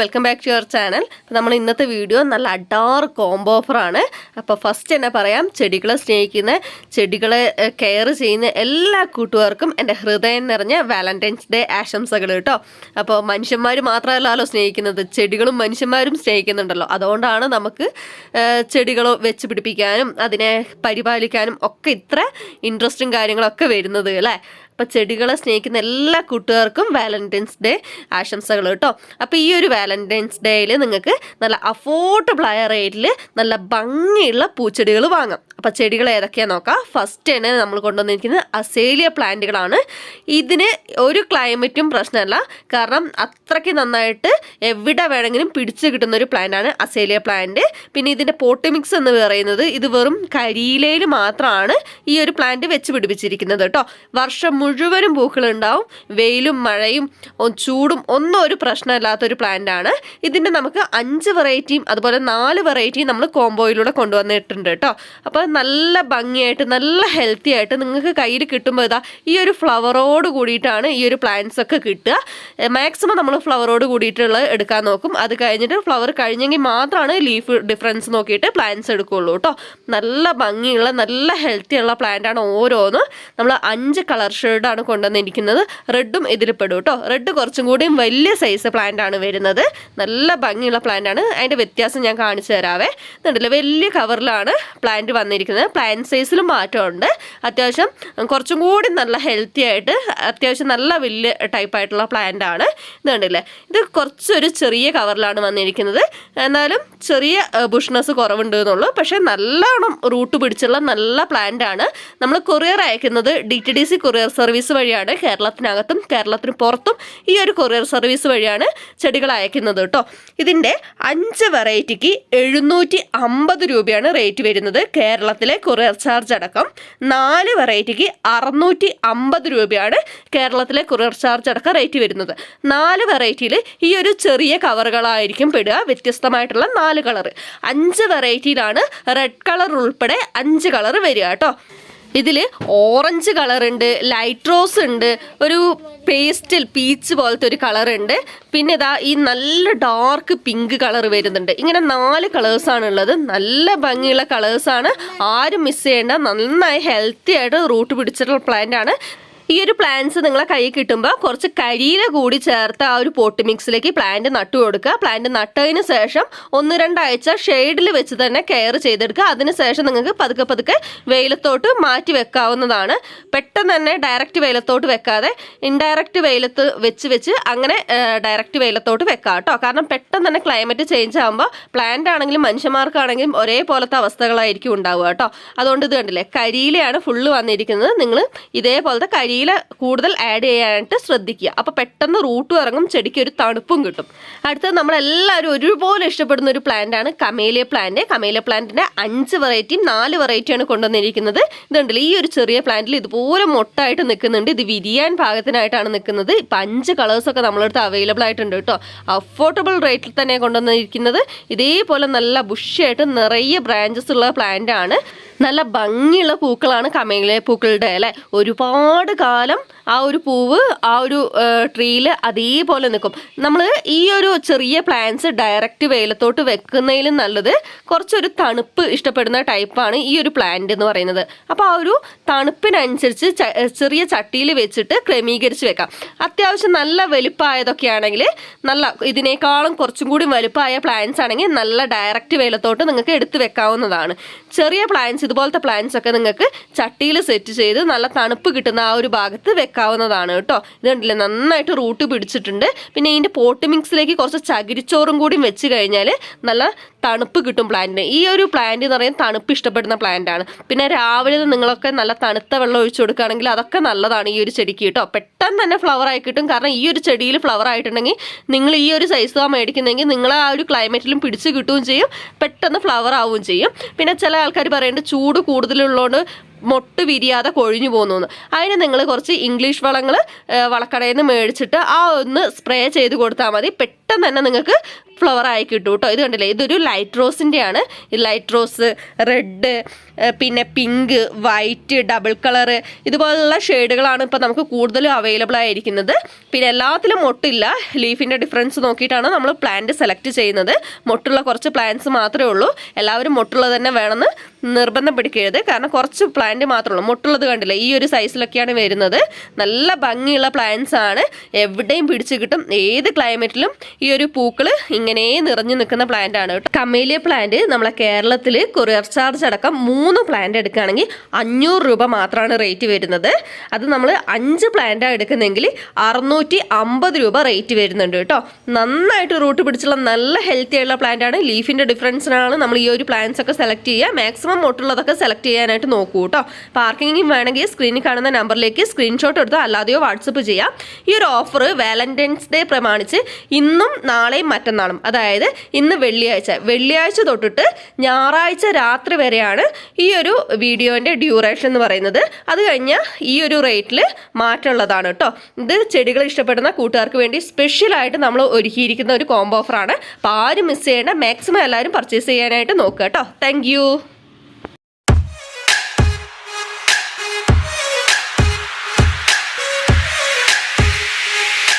Welcome back to your channel അപ്പോൾ നമ്മൾ ഇന്നത്തെ വീഡിയോ നല്ല അഡാർ കോംബോ ഓഫറാണ് അപ്പോൾ ഫസ്റ്റ് തന്നെ പറയാം ചെടികളെ സ്നേഹിക്കുന്ന ചെടികളെ കെയർ ചെയ്യുന്ന എല്ലാ കൂട്ടുകാർക്കും എന്റെ ഹൃദയം നിറഞ്ഞ വാലന്റൈൻസ് ഡേ ആശംസകൾ കേട്ടോ. അപ്പോൾ മനുഷ്യന്മാർ മാത്രമല്ലല്ലോ സ്നേഹിക്കുന്നത് ചെടികളും മനുഷ്യന്മാരും സ്നേഹിക്കുന്നുണ്ടല്ലോ. അതുകൊണ്ടാണ് നമുക്ക് ചെടികൾ വെച്ച് പിടിപ്പിക്കാനും അതിനെ പരിപാലിക്കാനും ഒക്കെ ഇത്ര ഇൻട്രസ്റ്റും കാര്യങ്ങളൊക്കെ വരുന്നത് അല്ലേ? അപ്പോൾ ചെടികളെ സ്നേഹിക്കുന്ന എല്ലാ കൂട്ടുകാർക്കും വാലന്റൈൻസ് ഡേ ആശംസകൾ കേട്ടോ. അപ്പോൾ ഈ ഒരു വാലന്റൈൻസ് ഡേയിൽ നിങ്ങൾക്ക് നല്ല അഫോർഡബിളായ റേറ്റിൽ നല്ല ഭംഗിയുള്ള പൂച്ചെടികൾ വാങ്ങാം. അപ്പോൾ ചെടികൾ ഏതൊക്കെയാണെന്ന് നോക്കാം. ഫസ്റ്റ് തന്നെ നമ്മൾ കൊണ്ടുവന്നിരിക്കുന്നത് അസേലിയ പ്ലാന്റുകളാണ് ഇതിന് ഒരു ക്ലൈമറ്റും പ്രശ്നമല്ല. കാരണം അത്രയ്ക്ക് നന്നായിട്ട് എവിടെ വേണമെങ്കിലും പിടിച്ചു കിട്ടുന്ന ഒരു പ്ലാന്റാണ് അസേലിയ പ്ലാന്റ് പിന്നെ ഇതിന്റെ പോട്ട് മിക്സ് എന്ന് പറയുന്നത് ഇത് വെറും കരിയിലയിൽ മാത്രമാണ് ഈ ഒരു പ്ലാന്റ് വെച്ച് പിടിപ്പിച്ചിരിക്കുന്നത് കേട്ടോ. വർഷം മുഴുവനും പൂക്കളുണ്ടാവും വെയിലും മഴയും ചൂടും ഒന്നും ഒരു പ്രശ്നമില്ലാത്തൊരു പ്ലാന്റ് ആണ്. ഇതിന്റെ നമുക്ക് അഞ്ച് വെറൈറ്റിയും അതുപോലെ നാല് വെറൈറ്റിയും നമ്മൾ കോംബോയിലൂടെ കൊണ്ടുവന്നിട്ടുണ്ട് കേട്ടോ. അപ്പോൾ നല്ല ഭംഗിയായിട്ട് നല്ല ഹെൽത്തി ആയിട്ട് നിങ്ങൾക്ക് കയ്യിൽ കിട്ടുമ്പോൾ ഇതാ ഈ ഒരു ഫ്ലവറോട് കൂടിയിട്ടാണ് ഈ ഒരു പ്ലാന്റ്സ് ഒക്കെ കിട്ടുക. മാക്സിമം നമ്മൾ ഫ്ലവറോട് കൂടിയിട്ടുള്ളത് എടുക്കാൻ നോക്കും. അത് കഴിഞ്ഞിട്ട് ഫ്ലവർ കഴിഞ്ഞെങ്കിൽ മാത്രമാണ് ലീഫ് ഡിഫറൻസ് നോക്കിയിട്ട് പ്ലാന്റ്സ് എടുക്കുകയുള്ളൂ കേട്ടോ നല്ല ഭംഗിയുള്ള നല്ല ഹെൽത്തി ഉള്ള പ്ലാന്റ് ആണ് ഓരോന്നും. നമ്മൾ അഞ്ച് കളർ ഷെയ്ഡാണ് കൊണ്ടുവന്നിരിക്കുന്നത്. റെഡും ഇതിൽ പെടും കേട്ടോ റെഡ് കുറച്ചും കൂടിയും വലിയ സൈസ് പ്ലാന്റ് ആണ് വരുന്നത്. നല്ല ഭംഗിയുള്ള പ്ലാന്റ് ആണ്. അതിന്റെ വ്യത്യാസം ഞാൻ കാണിച്ചു തരാവേ. എന്നുണ്ടല്ലോ വലിയ കവറിലാണ് പ്ലാന്റ് വന്നിരിക്കുന്നത്. പ്ലാന്റ് സൈസിലും മാറ്റമുണ്ട്. അത്യാവശ്യം കുറച്ചും കൂടി നല്ല ഹെൽത്തി ആയിട്ട് അത്യാവശ്യം നല്ല വലിയ ടൈപ്പ് ആയിട്ടുള്ള പ്ലാന്റ് ആണ്. ഇത് കണ്ടില്ലേ ഇത് കുറച്ചൊരു ചെറിയ കവറിലാണ് വന്നിരിക്കുന്നത്. എന്നാലും ചെറിയ ബുഷ്നസ് കുറവുണ്ട് എന്നുള്ളൂ. പക്ഷേ നല്ലോണം റൂട്ട് പിടിച്ചുള്ള നല്ല പ്ലാന്റ് ആണ്. നമ്മൾ കൊറിയർ അയക്കുന്നത് D T D C courier service വഴിയാണ്. കേരളത്തിനകത്തും കേരളത്തിന് പുറത്തും ഈ ഒരു കൊറിയർ സർവീസ് വഴിയാണ് ചെടികൾ അയക്കുന്നത് കേട്ടോ. ഇതിന്റെ അഞ്ച് വെറൈറ്റിക്ക് എഴുന്നൂറ്റി അമ്പത് രൂപയാണ് റേറ്റ് വരുന്നത് കേരളത്തിലെ കൊറിയർ ചാർജ് അടക്കം. നാല് വെറൈറ്റിക്ക് അറുന്നൂറ്റി അമ്പത് രൂപയാണ് കേരളത്തിലെ കൊറിയർ ചാർജ് അടക്കം റേറ്റ് വരുന്നത്. നാല് വെറൈറ്റിയിൽ ഈ ഒരു ചെറിയ കവറുകളായിരിക്കും പെടുക. വ്യത്യസ്തമായിട്ടുള്ള നാല് കളർ. അഞ്ച് വെറൈറ്റിയിലാണ് റെഡ് കളർ ഉൾപ്പെടെ അഞ്ച് കളർ വരിക കേട്ടോ. ഇതിൽ ഓറഞ്ച് കളർ ഉണ്ട് ലൈറ്റ് റോസ് ഉണ്ട് ഒരു പേസ്റ്റൽ പീച്ച് പോലത്തെ ഒരു കളർ ഉണ്ട്. പിന്നെ ഇതാ ഈ നല്ല ഡാർക്ക് പിങ്ക് കളർ വരുന്നുണ്ട്. ഇങ്ങനെ നാല് കളേഴ്സാണ് ഉള്ളത് നല്ല ഭംഗിയുള്ള കളേഴ്സാണ് ആരും മിസ് ചെയ്യേണ്ട. നന്നായി ഹെൽത്തി ആയിട്ട് റൂട്ട് പിടിച്ചിട്ടുള്ള പ്ലാന്റ് ആണ്. ഈ ഒരു പ്ലാന്റ്സ് നിങ്ങളെ കയ്യിൽ കിട്ടുമ്പോൾ കുറച്ച് കരിയില കൂടി ചേർത്ത് ആ ഒരു പോട്ട് മിക്സിലേക്ക് പ്ലാന്റ് നട്ടു കൊടുക്കുക. പ്ലാന്റ് നട്ടതിന് ശേഷം ഒന്ന് രണ്ടാഴ്ച ഷെയ്ഡിൽ വെച്ച് തന്നെ കെയർ ചെയ്തെടുക്കുക. അതിനുശേഷം നിങ്ങൾക്ക് പതുക്കെ പതുക്കെ വെയിലത്തോട്ട് മാറ്റി വെക്കാവുന്നതാണ്. പെട്ടെന്ന് തന്നെ ഡയറക്റ്റ് വെയിലത്തോട്ട് വെക്കാതെ ഇൻഡയറക്റ്റ് വെയിലത്ത് വെച്ച് വെച്ച് അങ്ങനെ ഡയറക്റ്റ് വെയിലത്തോട്ട് വെക്കാം കേട്ടോ. കാരണം പെട്ടെന്ന് തന്നെ ക്ലൈമറ്റ് ചേഞ്ച് ആകുമ്പോൾ പ്ലാന്റ് ആണെങ്കിലും മനുഷ്യന്മാർക്കാണെങ്കിലും ഒരേപോലത്തെ അവസ്ഥകളായിരിക്കും ഉണ്ടാവുക കേട്ടോ. അതുകൊണ്ട് ഇത് കണ്ടില്ലേ കരിയിലയാണ് ഫുള്ള് വന്നിരിക്കുന്നത്. നിങ്ങൾ ഇതേപോലത്തെ കരിയില കൂടുതൽ ആഡ് ചെയ്യാനായിട്ട് ശ്രദ്ധിക്കുക. അപ്പോൾ പെട്ടെന്ന് റൂട്ട് ഇറങ്ങും ചെടിക്ക് ഒരു തണുപ്പും കിട്ടും. അടുത്തത് നമ്മളെല്ലാവരും ഒരുപോലെ ഇഷ്ടപ്പെടുന്ന ഒരു പ്ലാന്റ് ആണ് കമേലിയ പ്ലാന്റ് കമേലിയ പ്ലാന്റിന്റെ അഞ്ച് വെറൈറ്റിയും നാല് വെറൈറ്റിയാണ് കൊണ്ടുവന്നിരിക്കുന്നത്. ഇതുണ്ടല്ലോ ഈ ഒരു ചെറിയ പ്ലാന്റിൽ ഇതുപോലെ മൊട്ടായിട്ട് നിൽക്കുന്നുണ്ട്. ഇത് വിരിയാൻ പാകത്തിനായിട്ടാണ് നിൽക്കുന്നത്. ഇപ്പം അഞ്ച് കളേഴ്സൊക്കെ നമ്മളടുത്ത് അവൈലബിൾ ആയിട്ടുണ്ട് കേട്ടോ. അഫോർഡബിൾ റേറ്റിൽ തന്നെ കൊണ്ടുവന്നിരിക്കുന്നത്. ഇതേപോലെ നല്ല ബുഷിയായിട്ട് നിറയെ ബ്രാഞ്ചസ് ഉള്ള പ്ലാന്റ് ആണ്. നല്ല ഭംഗിയുള്ള പൂക്കളാണ് കമേലെ പൂക്കളുടെ അല്ലേ? ഒരുപാട് കാലം ആ ഒരു പൂവ് ആ ഒരു ട്രീയിൽ അതേപോലെ നിൽക്കും. നമ്മൾ ഈ ഒരു ചെറിയ പ്ലാന്റ്സ് ഡയറക്റ്റ് വെയിലത്തോട്ട് വെക്കുന്നതിലും നല്ലത് കുറച്ചൊരു തണുപ്പ് ഇഷ്ടപ്പെടുന്ന ടൈപ്പാണ് ഈ ഒരു പ്ലാന്റ് എന്ന് പറയുന്നത്. അപ്പോൾ ആ ഒരു തണുപ്പിനനുസരിച്ച് ചെറിയ ചട്ടിയിൽ വെച്ചിട്ട് ക്രമീകരിച്ച് വെക്കാം. അത്യാവശ്യം നല്ല വലുപ്പമായതൊക്കെ ആണെങ്കിൽ നല്ല ഇതിനേക്കാളും കുറച്ചും കൂടി വലുപ്പമായ പ്ലാന്റ്സ് ആണെങ്കിൽ നല്ല ഡയറക്റ്റ് വെയിലത്തോട്ട് നിങ്ങൾക്ക് എടുത്ത് വെക്കാവുന്നതാണ്. ചെറിയ പ്ലാന്റ്സ് ഇതുപോലത്തെ പ്ലാന്റ്സ് ഒക്കെ നിങ്ങൾക്ക് ചട്ടിയിൽ സെറ്റ് ചെയ്ത് നല്ല തണുപ്പ് കിട്ടുന്ന ആ ഒരു ഭാഗത്ത് വെക്കാവുന്നതാണ് കേട്ടോ. ഇത് കണ്ടില്ലേ? നന്നായിട്ട് റൂട്ട് പിടിച്ചിട്ടുണ്ട്. പിന്നെ ഇതിന്റെ പോട്ട് മിക്സിലേക്ക് കുറച്ച് ചകിരിച്ചോറും കൂടി വെച്ച് കഴിഞ്ഞാൽ നല്ല തണുപ്പ് കിട്ടും പ്ലാന്റിന് ഈ ഒരു പ്ലാന്റ് എന്ന് പറയുന്നത് തണുപ്പ് ഇഷ്ടപ്പെടുന്ന പ്ലാന്റ് ആണ്. പിന്നെ രാവിലെ നിങ്ങളൊക്കെ നല്ല തണുത്ത വെള്ളം ഒഴിച്ചു കൊടുക്കുകയാണെങ്കിൽ അതൊക്കെ നല്ലതാണ് ഈ ഒരു ചെടിക്ക് കേട്ടോ. പെട്ടെന്ന് തന്നെ ഫ്ലവർ ആയി കിട്ടും. കാരണം ഈ ഒരു ചെടിയിൽ ഫ്ലവർ ആയിട്ടുണ്ടെങ്കിൽ നിങ്ങൾ ഈ ഒരു സൈസ് മേടിക്കുന്നെങ്കിൽ നിങ്ങൾ ആ ഒരു ക്ലൈമറ്റിലും പിടിച്ച് കിട്ടുകയും ചെയ്യും. പെട്ടെന്ന് ഫ്ലവർ ആവുകയും ചെയ്യും. പിന്നെ ചില ആൾക്കാർ പറയുന്നുണ്ട് ചൂട് കൂടുതലുള്ളതുകൊണ്ട് മൊട്ട് വിരിയാതെ കൊഴിഞ്ഞു പോകുന്നു അതിന് നിങ്ങൾ കുറച്ച് ഇംഗ്ലീഷ് വളങ്ങൾ വളക്കടയിൽ നിന്ന് മേടിച്ചിട്ട് ആ ഒന്ന് സ്പ്രേ ചെയ്ത് കൊടുത്താൽ മതി. പെട്ടെന്ന് തന്നെ നിങ്ങൾക്ക് ഫ്ലവർ ആയി കിട്ടും കേട്ടോ ഇത് കണ്ടില്ലേ? ഇതൊരു ലൈറ്റ് റോസിന്റെ ആണ് ലൈറ്റ് റോസ് റെഡ് പിന്നെ പിങ്ക് വൈറ്റ് ഡബിൾ കളർ ഇതുപോലുള്ള ഷെയ്ഡുകളാണ് ഇപ്പോൾ നമുക്ക് കൂടുതലും അവൈലബിൾ ആയിരിക്കുന്നത്. പിന്നെ എല്ലാത്തിലും മൊട്ടില്ല. ലീഫിന്റെ ഡിഫറൻസ് നോക്കിയിട്ടാണ് നമ്മൾ പ്ലാന്റ് സെലക്ട് ചെയ്യുന്നത്. മൊട്ടുള്ള കുറച്ച് പ്ലാന്റ്സ് മാത്രമേ ഉള്ളൂ. എല്ലാവരും മൊട്ടുള്ളത് തന്നെ വേണമെന്ന് നിർബന്ധം പിടിക്കരുത്. കാരണം കുറച്ച് പ്ലാന്റ് മാത്രമേ ഉള്ളൂ. മുട്ടുള്ളത് കണ്ടില്ല? ഈ ഒരു സൈസിലൊക്കെയാണ് വരുന്നത്. നല്ല ഭംഗിയുള്ള പ്ലാന്റ്സ് ആണ്. എവിടെയും പിടിച്ചു കിട്ടും. ഏത് ക്ലൈമറ്റിലും ഈ ഒരു പൂക്കൾ ഇങ്ങനെ നിറഞ്ഞു നിൽക്കുന്ന പ്ലാന്റ് ആണ് കമേലിയ പ്ലാന്റ് നമ്മളെ കേരളത്തിൽ കൊറിയർ ചാർജ് അടക്കം മൂന്ന് പ്ലാന്റ് എടുക്കുകയാണെങ്കിൽ അഞ്ഞൂറ് രൂപ മാത്രമാണ് റേറ്റ് വരുന്നത്. അത് നമ്മൾ അഞ്ച് പ്ലാന്റാണ് എടുക്കുന്നെങ്കിൽ അറുന്നൂറ്റി അമ്പത് രൂപ റേറ്റ് വരുന്നുണ്ട് കേട്ടോ. നന്നായിട്ട് റൂട്ട് പിടിച്ചുള്ള നല്ല ഹെൽത്തി ആയിട്ടുള്ള പ്ലാന്റ് ആണ്. ലീഫിന്റെ ഡിഫറൻസിനാണ് നമ്മൾ ഈ ഒരു പ്ലാന്റ്സ് ഒക്കെ സെലക്ട് ചെയ്യുക. മാക്സിമം മുട്ടുള്ളതൊക്കെ സെലക്ട് ചെയ്യാനായിട്ട് നോക്കൂ കേട്ടോ. അപ്പോൾ ആർക്കെങ്കിലും വേണമെങ്കിൽ സ്ക്രീനിൽ കാണുന്ന നമ്പറിലേക്ക് സ്ക്രീൻഷോട്ട് എടുത്തോ അല്ലാതെയോ വാട്സപ്പ് ചെയ്യാം. ഈ ഒരു ഓഫർ വാലന്റൈൻസ് ഡേ പ്രമാണിച്ച് ഇന്നും നാളെയും മറ്റന്നാളും. അതായത് ഇന്ന് വെള്ളിയാഴ്ച. വെള്ളിയാഴ്ച തൊട്ടിട്ട് ഞായറാഴ്ച രാത്രി വരെയാണ് ഈ ഒരു വീഡിയോന്റെ ഡ്യൂറേഷൻ എന്ന് പറയുന്നത്. അത് കഴിഞ്ഞാൽ ഈ ഒരു റേറ്റിൽ മാറ്റമുള്ളതാണ് കേട്ടോ. ഇത് ചെടികൾ ഇഷ്ടപ്പെടുന്ന കൂട്ടുകാർക്ക് വേണ്ടി സ്പെഷ്യലായിട്ട് നമ്മൾ ഒരുക്കിയിരിക്കുന്ന ഒരു കോംബോ ഓഫറാണ് അപ്പോൾ ആരും മിസ് ചെയ്യേണ്ട. മാക്സിമം എല്ലാവരും പർച്ചേസ് ചെയ്യാനായിട്ട് നോക്കുക കേട്ടോ. താങ്ക്